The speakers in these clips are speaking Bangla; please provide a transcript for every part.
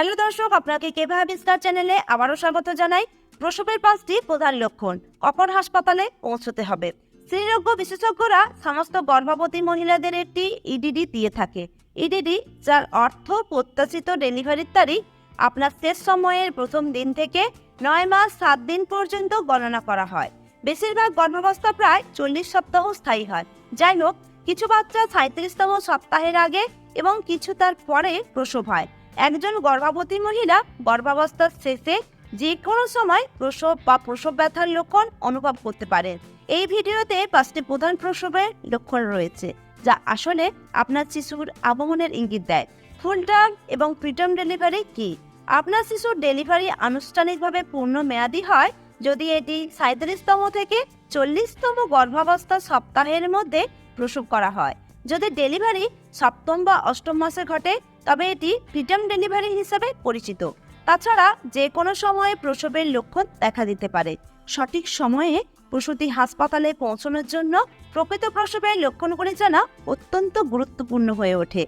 হ্যালো দর্শক, আপনাকে কেভাবে বিস্তার চ্যানেলে আবারও স্বাগত জানাই। প্রসবের পাঁচটি প্রধান লক্ষণ, কখন হাসপাতালে পৌঁছতে হবে? স্ত্রীরোগ্য বিশেষজ্ঞরা সমস্ত গর্ভবতী মহিলাদের একটি ইডিডি দিয়ে থাকে। ইডিডি যার অর্থ প্রত্যাশিত ডেলিভারির তারিখ, আপনার শেষ সময়ের প্রথম দিন থেকে নয় মাস সাত দিন পর্যন্ত গণনা করা হয়। বেশিরভাগ গর্ভাবস্থা প্রায় চল্লিশ সপ্তাহ স্থায়ী হয়। যাই হোক, কিছু বাচ্চা সাঁত্রিশতম সপ্তাহের আগে এবং কিছু তার পরে প্রসব হয়। একজন গর্ভবতী মহিলা গর্ভাবস্থার শেষে যে কোনো সময় প্রসব বা প্রসব ব্যথার লক্ষণ অনুভব করতে পারেন এই ভিডিওতে পাঁচটি প্রধান প্রসবের লক্ষণ রয়েছে, যা আসলে আপনার শিশুর আগমনের ইঙ্গিত দেয়। ফুল টার্ম এবং প্রিটার্ম ডেলিভারি কি? আপনার শিশুর ডেলিভারি আনুষ্ঠানিকভাবে পূর্ণ মেয়াদি হয় যদি এটি সাঁত্রিশতম থেকে চল্লিশতম গর্ভাবস্থা সপ্তাহের মধ্যে প্রসব করা হয়। যদি ডেলিভারি সপ্তম বা অষ্টম মাসে ঘটে তবে এটি প্রিটার্ম ডেলিভারি হিসাবে পরিচিত। তাছাড়া যে কোনো সময়ে প্রসবের লক্ষণ দেখা দিতে পারে। সঠিক সময়ে প্রসূতি হাসপাতালে পৌঁছানোর জন্য প্রকৃত প্রসবের লক্ষণগুলি জানা অত্যন্ত গুরুত্বপূর্ণ হয়ে ওঠে।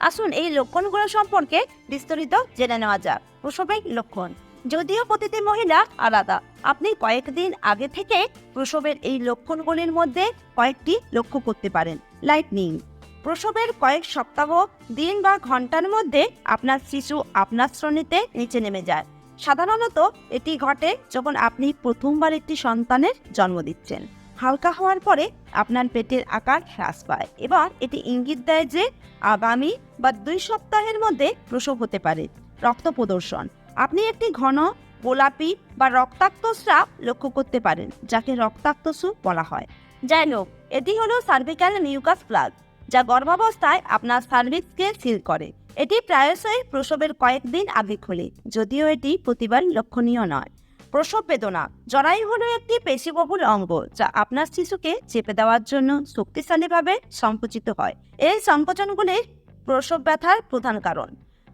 আসুন এই লক্ষণগুলো সম্পর্কে বিস্তারিত জেনে নেওয়া যাক। প্রসবের লক্ষণ। যদিও প্রতিটি মহিলা আলাদা, আপনি কয়েকদিন আগে থেকে প্রসবের এই লক্ষণগুলির মধ্যে কয়েকটি লক্ষ্য করতে পারেন। লাইটনিং। প্রসবের কয়েক সপ্তাহ, দিন বা ঘণ্টার মধ্যে আপনার শিশু আপনার শ্রেণীতে নিচে নেমে যায়। সাধারণত এটি ঘটে যখন আপনি প্রথমবার একটি সন্তানের জন্ম দিচ্ছেন। হালকা হওয়ার পরে আপনার পেটের আকার হ্রাস পায় এবার এটি ইঙ্গিত দেয় যে আগামী বা দুই সপ্তাহের মধ্যে প্রসব হতে পারে। রক্ত প্রদর্শন। আপনি একটি ঘন গোলাপি বা রক্তাক্ত স্রাব লক্ষ্য করতে পারেন, যাকে রক্তাক্ত বলা হয়। যাই হোক এটি হলো সার্ভিক্যাল মিউকাস প্লাগ যা গর্ভাবস্থায় আপনার সার্ভিক্সকে সিল করে। এটি প্রায়শই প্রসবের কয়েকদিন আগে খোলে, যদিও এটি প্রতিবার লক্ষণীয় নয়। প্রসব বেদনা, জরায়ু হল একটি পেশিবহুল অঙ্গ যা আপনার শিশুকে চেপে দেওয়ার জন্য শক্তিশালীভাবে সংকুচিত হয়। এই সংকোচনগুলি প্রসব ব্যথার প্রধান কারণ।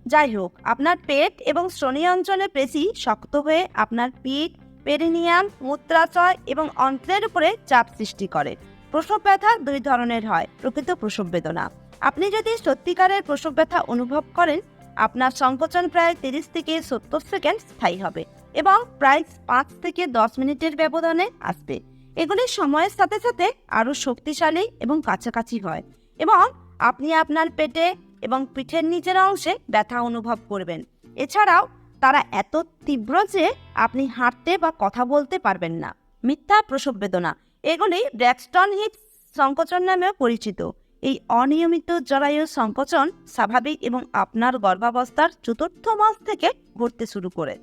যাই হোক, আপনার পেট এবং শ্রোণী অঞ্চলে পেশি শক্ত হয়ে আপনার পিঠ, পেরিনিয়াম, মূত্রাশয় এবং অন্ত্রের উপরে চাপ সৃষ্টি করে। প্রসব ব্যথা দুই ধরনের হয়, প্রকৃত প্রসব বেদনা। আপনি যদি সত্যিকারের প্রসব ব্যথা অনুভব করেন, আপনার সংকোচন প্রায় তিরিশ থেকে সত্তর সেকেন্ড স্থায়ী হবে এবং প্রায় পাঁচ থেকে দশ মিনিটের ব্যবধানে আসবে। এগুলি সময়ের সাথে সাথে আরও শক্তিশালী এবং কাছাকাছি হয় এবং আপনি আপনার পেটে এবং পিঠের নিচের অংশে ব্যথা অনুভব করবেন। এছাড়াও তারা এত তীব্র যে আপনি হাঁটতে বা কথা বলতে পারবেন না। মিথ্যা প্রসব বেদনা এগুলি ব্র্যাক্সটন হিট সংকোচন নামেও পরিচিত। এই অনিয়মিত জরায়ু সংকোচন স্বাভাবিক এবং আপনার গর্ভাবস্থার চতুর্থ মাস থেকে ঘটতে শুরু করে।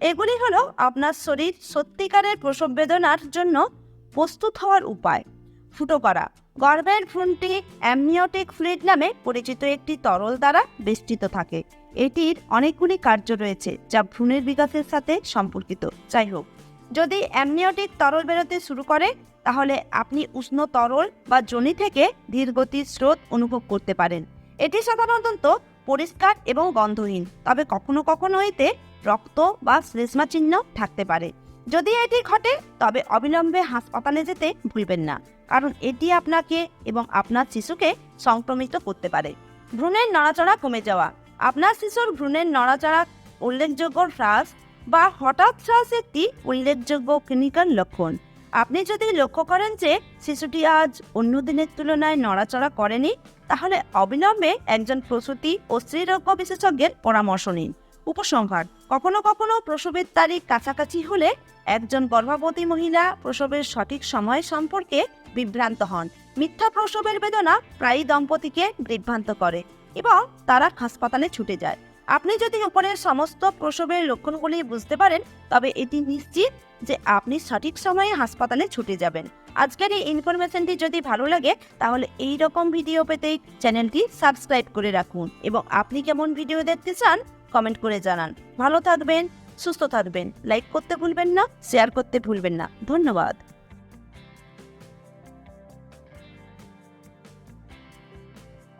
এগুলি হলো আপনার শরীর সত্যিকারের প্রসব বেদনার জন্য প্রস্তুত হওয়ার উপায়। ফুটো করা। গর্ভের ভ্রূণটি অ্যামনিওটিক ফ্লুইড নামে পরিচিত একটি তরল দ্বারা বেষ্টিত থাকে। এটির অনেকগুলি কার্য রয়েছে যা ভ্রূণের বিকাশের সাথে সম্পর্কিত। যাই হোক যদি অ্যামনিওটিক তরল বেরোতে শুরু করে, তাহলে আপনি উষ্ণ তরল বা জনি থেকে ধীরগতির স্রোত অনুভব করতে পারেন। এটি সাধারণত পরিষ্কার এবং গন্ধহীন, তবে কখনো কখনো এতে রক্ত বা শ্লেষ্মা চিহ্ন থাকতে পারে। যদি এটি ঘটে, তবে অবিলম্বে হাসপাতালে যেতে ভুলবেন না, কারণ এটি আপনাকে এবং আপনার শিশুকে সংক্রমিত করতে পারে। ভ্রূণের নড়াচড়া কমে যাওয়া। আপনার শিশুর ভ্রূণের নড়াচড়া উল্লেখযোগ্য হ্রাস বা হঠাৎ হ্রাস একটি উল্লেখযোগ্য ক্লিনিক্যাল লক্ষণ। আপনি যদি লক্ষ্য করেন যে শিশুটি আজ অন্য দিনের তুলনায় নড়াচড়া করেনি, তাহলে অবিলম্বে একজন প্রসূতি ও স্ত্রীরোগ্য বিশেষজ্ঞের পরামর্শ নিন। উপসংহার, কখনো কখনো প্রসবের তারিখ কাছাকাছি হলে একজন গর্ভবতী মহিলা প্রসবের সঠিক সময় সম্পর্কে বিভ্রান্ত হন। মিথ্যা প্রসবের বেদনা প্রায়ই দম্পতিকে বিভ্রান্ত করে এবং তারা হাসপাতালে ছুটে যায়। আপনি যদি উপরের সমস্ত প্রসবের লক্ষণগুলি বুঝতে পারেন, তবে এটি নিশ্চিত যে আপনি সঠিক সময়ে হাসপাতালে ছুটে যাবেন। আজকের এই ইনফরমেশনটি যদি ভালো লাগে, তাহলে এই রকম ভিডিও পেতে চ্যানেলটি সাবস্ক্রাইব করে রাখুন এবং আপনি কেমন ভিডিও দেখতে চান কমেন্ট করে জানান। ভালো থাকবেন, সুস্থ থাকবেন। লাইক করতে ভুলবেন না শেয়ার করতে ভুলবেন না। ধন্যবাদ।